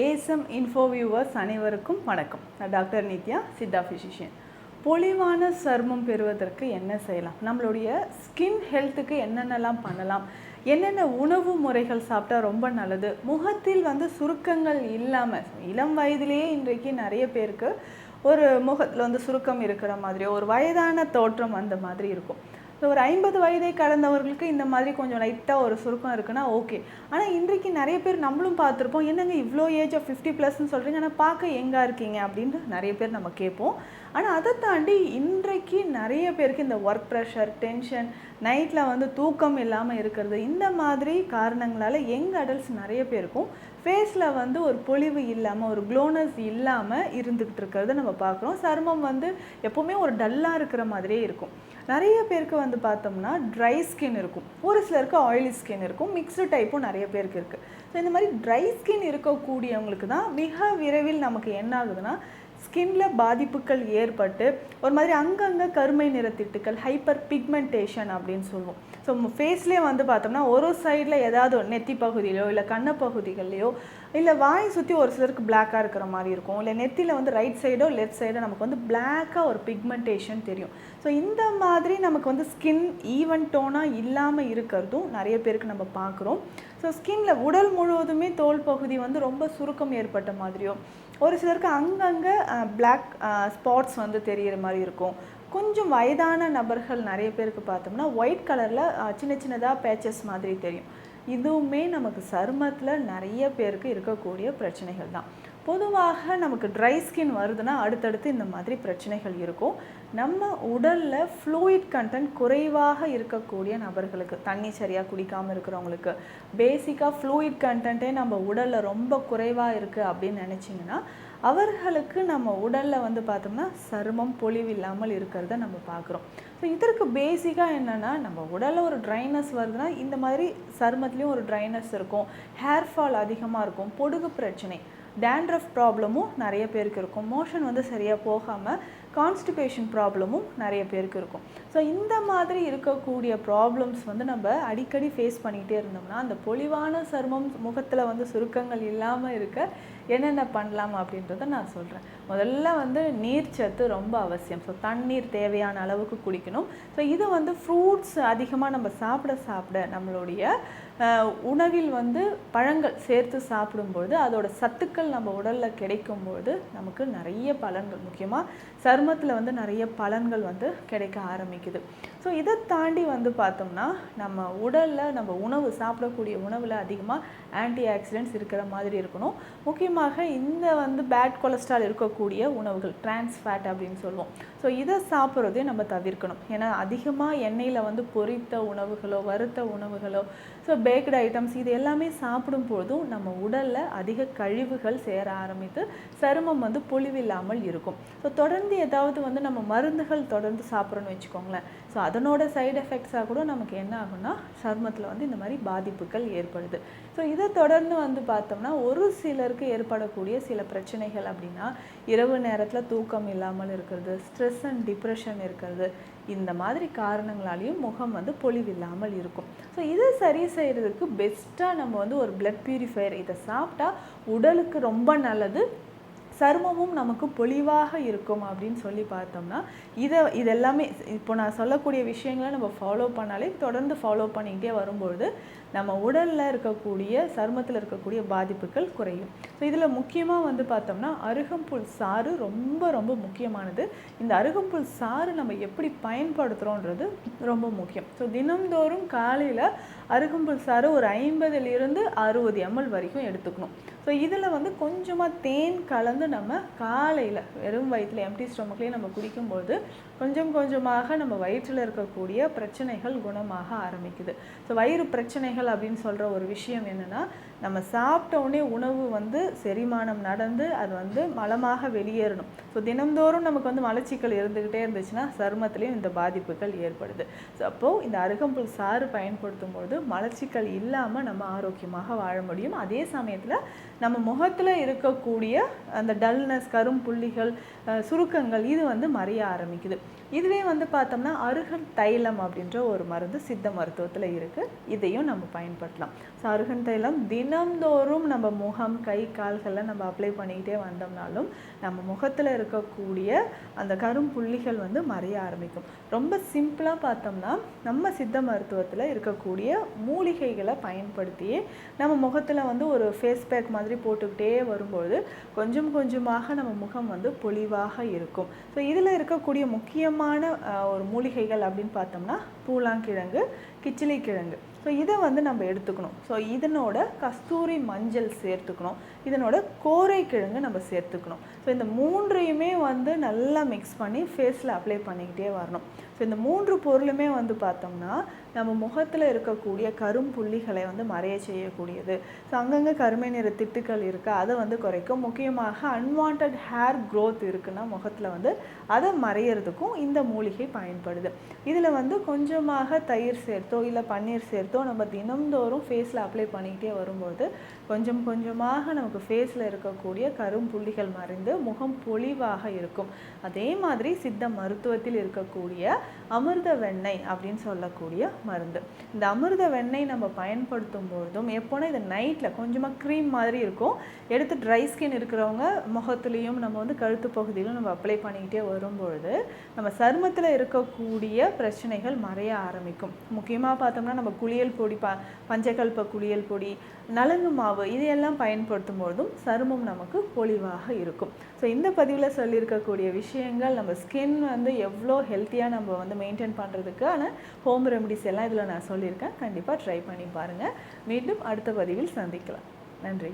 ஏசம் info viewers அனைவருக்கும் வணக்கம். நான் டாக்டர் நித்யா சித்தா ஃபிசிஷியன் பொலிவான சருமம் பெறுவதற்கு என்ன செய்யலாம்? நம்மளுடைய ஸ்கின் ஹெல்த்துக்கு என்னென்னலாம் பண்ணலாம்? என்னென்ன உணவு முறைகள் சாப்பிட்டா ரொம்ப நல்லது? முகத்தில் வந்து சுருக்கங்கள் இல்லாமல் இளம் வயதிலேயே இன்றைக்கு நிறைய பேருக்கு ஒரு முகத்தில் வந்து சுருக்கம் இருக்கிற மாதிரியோ ஒரு வயதான தோற்றம் அந்த மாதிரி இருக்கும். ஒரு ஐம்பது வயதை கடந்தவர்களுக்கு இந்த மாதிரி கொஞ்சம் லைட்டாக ஒரு சுருக்கம் இருக்குன்னா ஓகே ஆனால் இன்றைக்கு நிறைய பேர் நம்மளும் பார்த்துருப்போம் என்னங்க இவ்வளோ ஏஜ் ஆஃப் ஃபிஃப்டி ப்ளஸ்ன்னு சொல்கிறீங்க ஆனால் பார்க்க எங்கே இருக்கீங்க அப்படின்னு நிறைய பேர் நம்ம கேட்போம். ஆனால் அதை தாண்டி இன்றைக்கு நிறைய பேருக்கு இந்த ஒர்க் ப்ரெஷர் டென்ஷன் நைட்டில் வந்து தூக்கம் இல்லாமல் இருக்கிறது இந்த மாதிரி காரணங்களால் யங் அடல்ட்ஸ் நிறைய பேருக்கும் ஃபேஸில் வந்து ஒரு பொலிவு இல்லாமல் ஒரு க்ளோனஸ் இல்லாமல் இருந்துக்கிட்டு இருக்கிறத நம்ம பார்க்குறோம். சருமம் வந்து எப்போவுமே ஒரு டல்லாக இருக்கிற மாதிரியே இருக்கும். நிறைய பேருக்கு வந்து பார்த்தோம்னா ட்ரை ஸ்கின் இருக்கும். ஒரு சிலருக்கு ஆயிலி ஸ்கின் இருக்கும். மிக்ஸ்டு டைப்பும் நிறைய பேருக்கு இருக்குது ஸோ இந்த மாதிரி ட்ரை ஸ்கின் இருக்கக்கூடியவங்களுக்கு தான் மிக விரைவில் நமக்கு என்ன ஆகுதுன்னா ஸ்கின்ல பாதிப்புகள் ஏற்பட்டு ஒரு மாதிரி அங்கங்கே கருமை நிற திட்டுக்கள் ஹைப்பர் பிக்மெண்டேஷன் அப்படின்னு சொல்லுவோம். ஸோ ஃபேஸ்லேயே வந்து பார்த்தோம்னா ஒரு சைடில் ஏதாவது நெத்தி பகுதியிலையோ இல்லை கண்ண பகுதிகள்லையோ இல்லை வாய் சுற்றி ஒரு சிலருக்கு பிளாக்காக இருக்கிற மாதிரி இருக்கும். இல்லை நெத்தியில் வந்து ரைட் சைடோ லெஃப்ட் சைடோ நமக்கு வந்து பிளாக்காக ஒரு பிக்மெண்டேஷன் தெரியும். ஸோ இந்த மாதிரி நமக்கு வந்து ஸ்கின் ஈவன் டோனாக இல்லாமல் இருக்கிறதும் நிறைய பேருக்கு நம்ம பார்க்குறோம். ஸோ ஸ்கின்ல உடல் முழுவதுமே தோல் பகுதி வந்து ரொம்ப சுருக்கம் ஏற்பட்ட மாதிரியோ ஒரு சிலருக்கு அங்கங்கே பிளாக் ஸ்பாட்ஸ் வந்து தெரிகிற மாதிரி இருக்கும். கொஞ்சம் வயதான நபர்கள் நிறைய பேருக்கு பார்த்தோம்னா ஒயிட் கலரில் சின்ன சின்னதாக பேச்சஸ் மாதிரி தெரியும். இதுவுமே நமக்கு சருமத்தில் நிறைய பேருக்கு இருக்கக்கூடிய பிரச்சனைகள் தான். பொதுவாக நமக்கு ட்ரை ஸ்கின் வருதுன்னா அடுத்தடுத்து இந்த மாதிரி பிரச்சனைகள் இருக்கும். நம்ம உடலில் ஃப்ளூயிட் கண்டென்ட் குறைவாக இருக்கக்கூடிய நபர்களுக்கு தண்ணி சரியாக குடிக்காமல் இருக்கிறவங்களுக்கு பேசிக்காக ஃப்ளூயிட் கண்டென்ட்டே நம்ம உடலில் ரொம்ப குறைவாக இருக்குது அப்படின்னு நினச்சிங்கன்னா அவர்களுக்கு நம்ம உடலில் வந்து பார்த்தோம்னா சருமம் பொலிவு இல்லாமல் இருக்கிறத நம்ம பார்க்குறோம். ஸோ இதற்கு பேசிக்காக என்னென்னா நம்ம உடலில் ஒரு ட்ரைனஸ் வருதுன்னா இந்த மாதிரி சருமத்துலேயும் ஒரு ட்ரைனஸ் இருக்கும். ஹேர் ஃபால் அதிகமாக இருக்கும். பொடுகு பிரச்சனை டேண்ட்ரஃப் ப்ராப்ளமும் நிறைய பேருக்கு இருக்கும். மோஷன் வந்து சரியாக போகாமல் கான்ஸ்டிபேஷன் ப்ராப்ளமும் நிறைய பேருக்கு இருக்கும். ஸோ இந்த மாதிரி இருக்கக்கூடிய ப்ராப்ளம்ஸ் வந்து நம்ம அடிக்கடி ஃபேஸ் பண்ணிகிட்டே இருந்தோம்னா அந்த பொலிவான சருமம் முகத்தில் வந்து சுருக்கங்கள் இல்லாமல் இருக்க என்னென்ன பண்ணலாம் அப்படின்றத நான் சொல்கிறேன் முதல்ல வந்து நீர்ச்சத்து ரொம்ப அவசியம். ஸோ தண்ணீர் தேவையான அளவுக்கு குடிக்கணும். ஸோ இது வந்து ஃப்ரூட்ஸ் அதிகமாக நம்ம சாப்பிட சாப்பிட நம்மளுடைய உணவில் வந்து பழங்கள் சேர்த்து சாப்பிடும்பொழுது அதோட சத்துக்கள் நம்ம உடலில் கிடைக்கும்பொழுது நமக்கு நிறைய பலன்கள். முக்கியமாக சருமத்தில் வந்து நிறைய பலன்கள் வந்து கிடைக்க ஆரம்பிக்குது. ஸோ இதை தாண்டி வந்து பார்த்தோம்னா நம்ம உடலில் நம்ம உணவு சாப்பிடக்கூடிய உணவில் அதிகமாக ஆன்டி ஆக்சிடென்ட்ஸ் இருக்கிற மாதிரி இருக்கணும். முக்கியமாக இந்த வந்து பேட் கொலஸ்ட்ரால் இருக்கக்கூடிய உணவுகள் டிரான்ஸ் ஃபேட் அப்படின்னு சொல்லுவோம். ஸோ இதை சாப்பிட்றதையும் நம்ம தவிர்க்கணும். ஏன்னா அதிகமாக எண்ணெயில் வந்து பொரித்த உணவுகளோ வறுத்த உணவுகளோ ஸோ பேக்கடு ஐட்டம்ஸ் இது எல்லாமே சாப்பிடும் பொழுதும் நம்ம உடலில் அதிக கழிவுகள் சேர ஆரம்பித்து சருமம் வந்து பொழிவில்லாமல் இருக்கும். ஸோ தொடர்ந்து ஏதாவது வந்து நம்ம மருந்துகள் தொடர்ந்து சாப்பிட்றோன்னு வச்சுக்கோங்களேன். ஸோ அதனோட சைடு எஃபெக்ட்ஸாக கூட நமக்கு என்ன ஆகும்னா சருமத்தில் வந்து இந்த மாதிரி பாதிப்புகள் ஏற்படுது. ஸோ இதை தொடர்ந்து வந்து பார்த்தோம்னா ஒரு சிலருக்கு ஏற்படக்கூடிய சில பிரச்சனைகள் அப்படின்னா இரவு நேரத்தில் தூக்கம் இல்லாமல் இருக்கிறது ஸ்ட்ரெஸ் அண்ட் டிப்ரெஷன் இருக்கிறது. இந்த மாதிரி காரணங்களாலையும் முகம் வந்து பொலிவில்லாமல் இருக்கும். ஸோ இதை சரி செய்ய செய்கிறதுக்கு பெஸ்ட்டாக நம்ம வந்து ஒரு பிளட் பியூரிஃபையர் இதை சாப்பிட்டா உடலுக்கு ரொம்ப நல்லது சருமமும் நமக்கு பொலிவாக இருக்கும் அப்படின்னு சொல்லி பார்த்தோம்னா இதை இதெல்லாமே இப்போ நான் சொல்லக்கூடிய விஷயங்களை நம்ம ஃபாலோ பண்ணாலே தொடர்ந்து ஃபாலோ பண்ணிக்கிட்டே வரும்பொழுது நம்ம உடலில் இருக்கக்கூடிய சருமத்தில் இருக்கக்கூடிய பாதிப்புகள் குறையும். ஸோ இதில் முக்கியமாக வந்து பார்த்தோம்னா அருகம்புல் சாறு ரொம்ப ரொம்ப முக்கியமானது. இந்த அருகம்புல் சாறு நம்ம எப்படி பயன்படுத்துகிறோன்றது ரொம்ப முக்கியம். ஸோ தினம்தோறும் காலையில் அருகம்புல் சாறு ஒரு ஐம்பதுலேருந்து அறுபது எம்எல் வரைக்கும் எடுத்துக்கணும். ஸோ இதில் வந்து கொஞ்சமாக தேன் கலந்து நம்ம காலையில் வெறும் வயிற்றில் எம்டி ஸ்டொமக்லேயே நம்ம குடிக்கும்போது கொஞ்சம் கொஞ்சமாக நம்ம வயிற்றில் இருக்கக்கூடிய பிரச்சனைகள் குணமாக ஆரம்பிக்குது. ஸோ வயிறு பிரச்சனைகள் அப்படின்னு சொல்கிற ஒரு விஷயம் என்னென்னா நம்ம சாப்பிட்டோடனே உணவு வந்து செரிமானம் நடந்து அது வந்து மலமாக வெளியேறணும். ஸோ தினம்தோறும் நமக்கு வந்து மலச்சிக்கல் இருந்துக்கிட்டே இருந்துச்சுன்னா சருமத்துலேயும் இந்த பாதிப்புகள் ஏற்படுது. ஸோ அப்போது இந்த அருகம்புல் சாறு பயன்படுத்தும் பொழுது மலச்சிக்கல் இல்லாமல் நம்ம ஆரோக்கியமாக வாழ முடியும். அதே சமயத்தில் நம்ம முகத்தில் இருக்கக்கூடிய அந்த டல்னஸ் கரும்புள்ளிகள் சுருக்கங்கள் இது வந்து மறைய ஆரம்பிக்குது. இதுவே வந்து பார்த்தோம்னா அருகன் தைலம் அப்படின்ற ஒரு மருந்து சித்த மருத்துவத்தில் இருக்குது இதையும் நம்ம பயன்படுத்தலாம். ஸோ அருகன் தைலம் தினம்தோறும் நம்ம முகம் கை கால்களில் நம்ம அப்ளை பண்ணிக்கிட்டே வந்தோம்னாலும் நம்ம முகத்தில் இருக்கக்கூடிய அந்த கரும்புள்ளிகள் வந்து மறைய ஆரம்பிக்கும். ரொம்ப சிம்பிளாக பார்த்தோம்னா நம்ம சித்த மருத்துவத்தில் இருக்கக்கூடிய மூலிகைகளை பயன்படுத்தியே நம்ம முகத்தில் வந்து ஒரு ஃபேஸ் பேக் மாதிரி போட்டுக்கிட்டே வரும்பொழுது கொஞ்சம் கொஞ்சமாக நம்ம முகம் வந்து பொலிவாக இருக்கும். ஸோ இதில் இருக்கக்கூடிய முக்கியமான ஒரு மூலிகைகள் அப்படின்னு பார்த்தோம்னா பூலாங்கிழங்கு கிச்சிலி கிழங்கு ஸோ இதை வந்து நம்ம எடுத்துக்கணும். ஸோ இதனோட கஸ்தூரி மஞ்சள் சேர்த்துக்கணும். இதனோட கோரை கிழங்கு நம்ம சேர்த்துக்கணும். ஸோ இந்த மூன்றையுமே வந்து நல்லா மிக்ஸ் பண்ணி ஃபேஸில் அப்ளை பண்ணிக்கிட்டே வரணும். ஸோ இந்த மூன்று பொருளுமே வந்து பார்த்தோம்னா நம்ம முகத்தில் இருக்கக்கூடிய கரும்புள்ளிகளை வந்து மறைய செய்யக்கூடியது. ஸோ அங்கங்கே கருமை நிற திட்டுக்கள் இருக்குது அதை வந்து குறைக்கும். முக்கியமாக அன்வான்ட் ஹேர் க்ரோத் இருக்குன்னா முகத்தில் வந்து அதை மறையிறதுக்கும் இந்த மூலிகை பயன்படுது. இதில் வந்து கொஞ்சமாக தயிர் சேர்த்தோ இல்லை பன்னீர் சேர்த்தோ நம்ம தினம்தோறும் ஃபேஸில் அப்ளை பண்ணிக்கிட்டே வரும்போது கொஞ்சம் கொஞ்சமாக நமக்கு ஃபேஸில் இருக்கக்கூடிய கரும்புள்ளிகள் மறைந்து முகம் பொலிவாக இருக்கும். அதே மாதிரி சித்த மருத்துவத்தில் இருக்கக்கூடிய அமிர்த வெண்ணெய் அப்படின்னு சொல்லக்கூடிய மருந்து. இந்த அமிர்த வெண்ணெய் நம்ம பயன்படுத்தும் பொழுதும் எப்போனா இது நைட்டில் கொஞ்சமாக க்ரீம் மாதிரி இருக்கும். எடுத்து ட்ரை ஸ்கின் இருக்கிறவங்க முகத்துலேயும் நம்ம வந்து கழுத்து பகுதியிலும் நம்ம அப்ளை பண்ணிக்கிட்டே வரும்பொழுது நம்ம சருமத்தில் இருக்கக்கூடிய பிரச்சனைகள் மறைய ஆரம்பிக்கும். முக்கியமாக பார்த்தோம்னா நம்ம குளியல் பொடி ப பஞ்சகல்ப குளியல் பொடி நலங்கு மாவு இதையெல்லாம் பயன்படுத்தும் பொழுதும் சருமம் நமக்கு பொலிவாக இருக்கும். ஸோ இந்த பதிவில் சொல்லியிருக்கக்கூடிய விஷயங்கள் நம்ம ஸ்கின் வந்து எவ்வளோ ஹெல்த்தியாக நம்ம வந்து மெயின்டைன் பண்ணுறதுக்கான ஹோம் ரெமடிஸ் எல்லாம் இதில் நான் சொல்லியிருக்கேன். கண்டிப்பாக ட்ரை பண்ணி பாருங்கள் மீண்டும் அடுத்த பதிவில் சந்திக்கலாம். நன்றி.